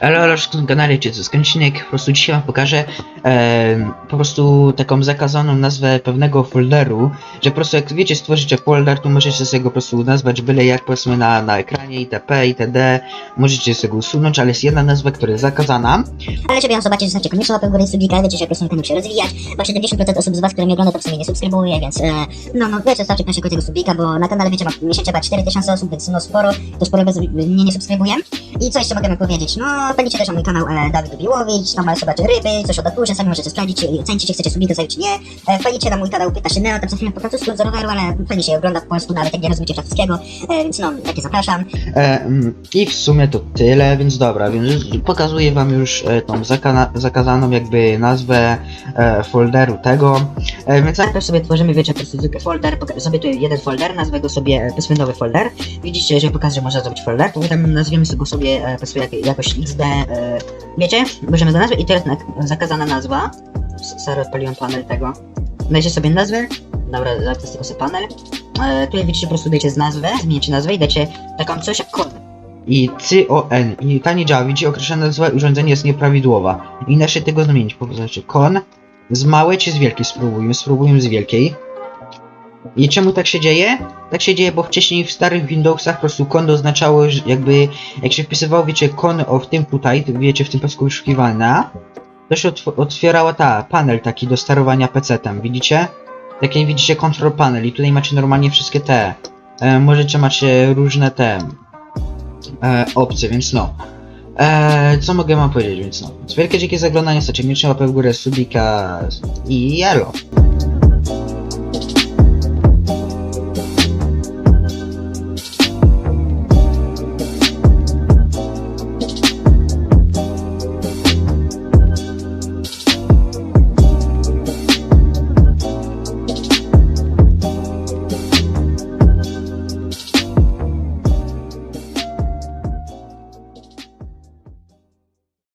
Ale ale tym kanale czy to skończynek, po prostu dzisiaj wam pokażę e, po prostu taką zakazaną nazwę pewnego folderu, że po prostu jak wiecie stworzycie folder, to możecie sobie go po prostu nazwać byle jak powiedzmy na, na ekranie itp. itd. Możecie sobie go usunąć, ale jest jedna nazwa, która jest zakazana. Ale żeby ją zobaczyć, zostawcie koniecznie łapę w górę, subika, wiecie, że prostu kanał się rozwijać, bo 70% osób z was, które mnie ogląda, to w sumie nie subskrybuje, więc e, no, no, wiecie, zostawcie koniecznie tego subika, bo na kanale, wiecie, ma miesięcznie chyba 4000 osób, więc no sporo, to sporo bez, mnie nie subskrybuje. I co jeszcze mogę powiedzieć? No, pędzicie też na mój kanał e, Dawid Biłowicz, tam ale zobaczy ryby, coś o sami możecie sprawdzić, czy ocenicie, czy chcecie zostawić, czy nie. E, wchodzicie na mój kanał 15 Neo, tam chwilę po francusku z roweru, ale fajnie się ogląda po polsku, nawet jak nie rozumiecie francuskiego, e, więc no, takie zapraszam. E, mm, I w sumie to tyle, więc dobra, więc pokazuję wam już e, tą zakazaną jakby nazwę e, folderu tego. E, więc najpierw sobie tworzymy, wiecie, po folder, poka- sobie tu jeden folder, nazwę go sobie, e, folder. Widzicie, jeżeli pokażę, że można zrobić folder, to potem nazwiemy sobie sobie, e, jakoś XD, e, wiecie, bierzemy za nazwę i teraz na, zakazana nazwa. S- Sorry, odpaliłem panel tego. Dajcie sobie nazwę, dobra, zatestuję sobie panel. E, tutaj widzicie, po prostu dajcie z nazwę, zmienicie nazwę i dajcie taką coś jak kod. I CON. I ta nie działa. Widzicie, określona nazwa urządzenia jest nieprawidłowa. I da się tego zmienić. Po prostu znaczy kon z małej czy z wielkiej spróbujmy. Spróbujmy z wielkiej. I czemu tak się dzieje? Tak się dzieje, bo wcześniej w starych Windowsach po prostu kon oznaczało, że jakby jak się wpisywało, wiecie, kon o w tym tutaj, wiecie, w tym pasku wyszukiwania, to się otw- otwierała ta panel taki do sterowania PC-tem, widzicie? Takie widzicie control panel i tutaj macie normalnie wszystkie te. E, możecie macie różne te e, opcje, więc no. E, co mogę wam powiedzieć, więc no. Wielkie dzięki za oglądanie, stacie mieć łapę w górę, subika i jelo.